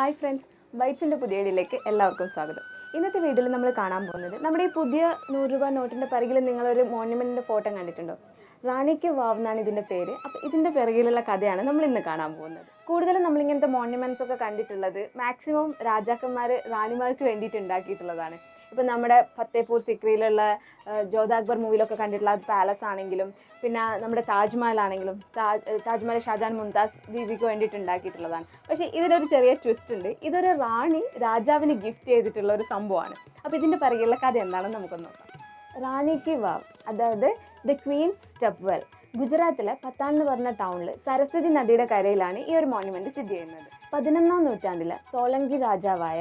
Hi friends വൈറ്റ്സിന്റെ പുതിയ വീഡിയോയിലേക്ക് എല്ലാവർക്കും സ്വാഗതം. ഇന്നത്തെ വീഡിയോയിൽ നമ്മൾ കാണാൻ പോകുന്നത് നമ്മുടെ ഈ പുതിയ നൂറ് രൂപ നോട്ടിന്റെ പിറകിൽ നിങ്ങളൊരു മോണ്യുമെന്റിന്റെ ഫോട്ടോ കണ്ടിട്ടുണ്ടോ? റാണിക്ക് വാവ് എന്നാണ് ഇതിന്റെ പേര്. അപ്പോൾ ഇതിന്റെ പിറകിലുള്ള കഥയാണ് നമ്മൾ ഇന്ന് കാണാൻ പോകുന്നത്. കൂടുതലും നമ്മളിങ്ങനത്തെ മോണ്യുമെന്റ്സ് ഒക്കെ കണ്ടിട്ടുള്ളത് മാക്സിമം രാജാക്കന്മാർ റാണിമാർക്ക് വേണ്ടിയിട്ട് ഉണ്ടാക്കിയിട്ടുള്ളതാണ്. ഇപ്പം നമ്മുടെ ഫത്തേപൂർ സിക്രിയിലുള്ള ജോധ അക്ബർ മൂവിയിലൊക്കെ കണ്ടിട്ടുള്ള പാലസ് ആണെങ്കിലും പിന്നെ നമ്മുടെ താജ്മഹൽ ആണെങ്കിലും താജ് താജ്മഹൽ ഷാജാൻ മുംതാസ് ബീബിക്ക് വേണ്ടിയിട്ട് ഉണ്ടാക്കിയിട്ടുള്ളതാണ്. പക്ഷേ ഇതിലൊരു ചെറിയ ട്വിസ്റ്റ് ഉണ്ട്. ഇതൊരു റാണി രാജാവിന് ഗിഫ്റ്റ് ചെയ്തിട്ടുള്ള ഒരു സംഭവമാണ്. അപ്പോൾ ഇതിന്റെ പറയുള്ള കഥ എന്താണെന്ന് നമുക്കൊന്ന് നോക്കാം. റാണി കി വാവ് അതായത് ദ ക്വീൻ സ്റ്റെപ്പ് വെൽ ഗുജറാത്തിലെ പത്താൻ എന്ന് പറഞ്ഞ ടൗണിൽ സരസ്വതി നദിയുടെ കരയിലാണ് ഈ ഒരു മോണ്യുമെന്റ് സ്ഥിതി ചെയ്യുന്നത്. പതിനൊന്നാം നൂറ്റാണ്ടിലെ സോളങ്കി രാജാവായ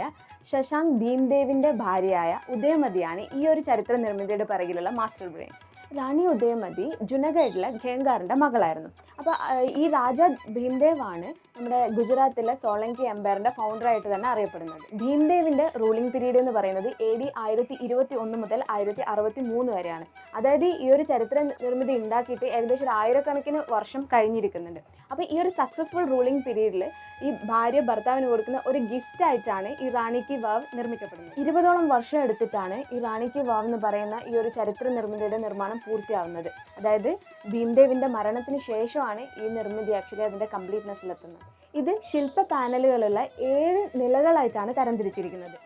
ശശാങ്ക് ഭീംദേവിന്റെ ഭാര്യയായ ഉദയമതിയാണ് ഈ ഒരു ചരിത്ര നിർമ്മിതിയുടെ പിറകിലുള്ള മാസ്റ്റർ ബ്രെയിൻ. റാണി ഉദയമതി ജുനഗഡിലെ ഖേങ്കാറിന്റെ മകളായിരുന്നു. അപ്പോൾ ഈ രാജ ഭീംദേവ് ആണ് നമ്മുടെ ഗുജറാത്തിലെ സോളങ്കി എംപയറിന്റെ ഫൗണ്ടറായിട്ട് തന്നെ അറിയപ്പെടുന്നത്. ഭീംദേവിന്റെ റൂളിംഗ് പീരീഡ് എന്ന് പറയുന്നത് എ ഡി ആയിരത്തി ഇരുപത്തി ഒന്ന് മുതൽ ആയിരത്തി അറുപത്തി മൂന്ന് വരെയാണ്. അതായത് ഈ ഒരു ചരിത്ര നിർമ്മിതി ഉണ്ടാക്കിയിട്ട് ഏകദേശം ഒരു ആയിരക്കണക്കിന് വർഷം കഴിഞ്ഞിരിക്കുന്നുണ്ട്. അപ്പോൾ ഈ ഒരു സക്സസ്ഫുൾ റൂളിംഗ് പീരീഡിൽ ഈ ഭാര്യ ഭർത്താവിന് കൊടുക്കുന്ന ഒരു ഗിഫ്റ്റ് ആയിട്ടാണ് ഈ റാണി കി വാവ് നിർമ്മിക്കപ്പെടുന്നത്. ഇരുപതോളം വർഷം എടുത്തിട്ടാണ് ഈ റാണി കി വാവ് എന്ന് പറയുന്ന ഈ ഒരു ചരിത്ര നിർമ്മിതിയുടെ നിർമ്മാണം പൂർത്തിയാവുന്നത്. അതായത് ഭീംദേവിന്റെ മരണത്തിന് ശേഷമാണ് ഈ നിർമ്മിതി ആക്ച്വലി അതിന്റെ കംപ്ലീറ്റ്നെസ്സിലെത്തുന്നത് ഇത് ശില്പ പാനലുകളുള്ള ഏഴ് നിലകളായിട്ടാണ് തരംതിരിച്ചിരിക്കുന്നത്.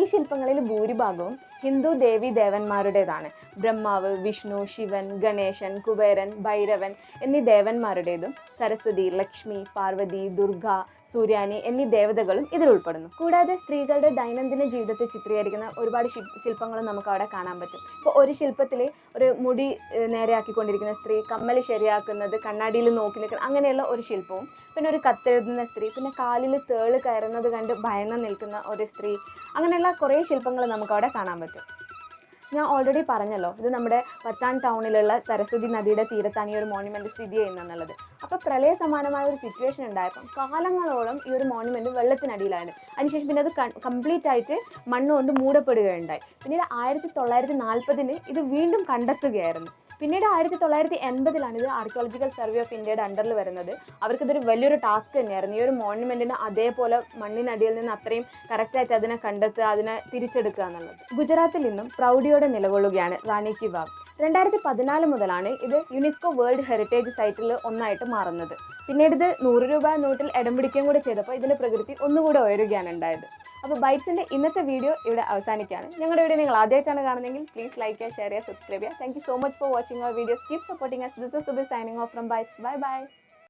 ഈ ശില്പങ്ങളിൽ ഭൂരിഭാഗവും ഹിന്ദു ദേവി ദേവന്മാരുടേതാണ്. ബ്രഹ്മാവ് വിഷ്ണു ശിവൻ ഗണേശൻ കുബേരൻ ഭൈരവൻ എന്നീ ദേവന്മാരുടേതും സരസ്വതി ലക്ഷ്മി പാർവതി ദുർഗ സൂര്യാനി എന്നീ ദേവതകളും ഇതിൽ ഉൾപ്പെടുന്നു. കൂടാതെ സ്ത്രീകളുടെ ദൈനംദിന ജീവിതത്തെ ചിത്രീകരിക്കുന്ന ഒരുപാട് ശില്പങ്ങളും നമുക്ക് അവിടെ കാണാൻ പറ്റും. ഇപ്പോൾ ഒരു ശില്പത്തിൽ ഒരു മുടി നേരെയാക്കിക്കൊണ്ടിരിക്കുന്ന സ്ത്രീ കമ്മൽ ശരിയാക്കുന്നത് കണ്ണാടിയിൽ നോക്കി നിൽക്കുന്ന അങ്ങനെയുള്ള ഒരു ശില്പവും പിന്നെ ഒരു കത്തെഴുതുന്ന സ്ത്രീ പിന്നെ കാലിൽ തേൾ കയറുന്നത് കണ്ട് ഭയന്ന് നിൽക്കുന്ന ഒരു സ്ത്രീ അങ്ങനെയുള്ള കുറേ ശില്പങ്ങൾ നമുക്ക് അവിടെ കാണാൻ പറ്റും. ഞാൻ ഓൾറെഡി പറഞ്ഞല്ലോ ഇത് നമ്മുടെ പത്താൻ ടൗണിലുള്ള സരസ്വതി നദിയുടെ തീരത്താണ് ഈ ഒരു മോണുമെന്റ് സ്ഥിതി ചെയ്യുന്നതെന്നുള്ളത്. അപ്പോൾ പ്രളയ സമാനമായ ഒരു സിറ്റുവേഷൻ ഉണ്ടായപ്പം കാലങ്ങളോളം ഈ ഒരു മോണുമെന്റ് വെള്ളത്തിനടിയിലായിരുന്നു. അതിനുശേഷം പിന്നെ അത് കംപ്ലീറ്റ് ആയിട്ട് മണ്ണുകൊണ്ട് മൂടപ്പെടുകയുണ്ടായി. പിന്നീട് ആയിരത്തി തൊള്ളായിരത്തി നാൽപ്പതിന് ഇത് വീണ്ടും കണ്ടെത്തുകയായിരുന്നു. പിന്നീട് ആയിരത്തി തൊള്ളായിരത്തി എൺപതിലാണ് ഇത് ആർക്കിയോളജിക്കൽ സർവേ ഓഫ് ഇന്ത്യയുടെ അണ്ടറിൽ വരുന്നത് അവർക്കിതൊരു വലിയൊരു ടാസ്ക് തന്നെയായിരുന്നു. ഈ ഒരു മോണ്യുമെന്റിന് അതേപോലെ മണ്ണിനടിയിൽ നിന്ന് അത്രയും കറക്റ്റായിട്ട് അതിനെ കണ്ടെത്തുക അതിനെ തിരിച്ചെടുക്കുക എന്നുള്ളത്. ഗുജറാത്തിൽ നിന്നും പ്രൗഢിയോടെ നിലകൊള്ളുകയാണ് റാണി കി വാവ് രണ്ടായിരത്തി പതിനാല് മുതലാണ് ഇത് യുനെസ്കോ വേൾഡ് ഹെറിറ്റേജ് സൈറ്റിൽ ഒന്നായിട്ട് മാറുന്നത്. പിന്നീട് ഇത് നൂറ് രൂപ നോട്ടിൽ ഇടം പിടിക്കുകയും കൂടി ചെയ്തപ്പോൾ ഇതിന്റെ പ്രകൃതി ഒന്നുകൂടെ ഉയരുകയാണ് ഉണ്ടായത്. അപ്പോൾ ബൈറ്റ്സിന്റെ ഇന്നത്തെ വീഡിയോ ഇവിടെ അവസാനിക്കുകയാണ്. ഞങ്ങളുടെ വീഡിയോ നിങ്ങൾ ആദ്യമായിട്ടാണ് കാണുന്നതെങ്കിൽ പ്ലീസ് ലൈക്ക് ചെയ്യുക ഷെയർ ചെയ്യുക സബ്സ്ക്രൈബ് ചെയ്യുക. Thank you so much for watching our videos keep supporting us this is signing off from bytes bye bye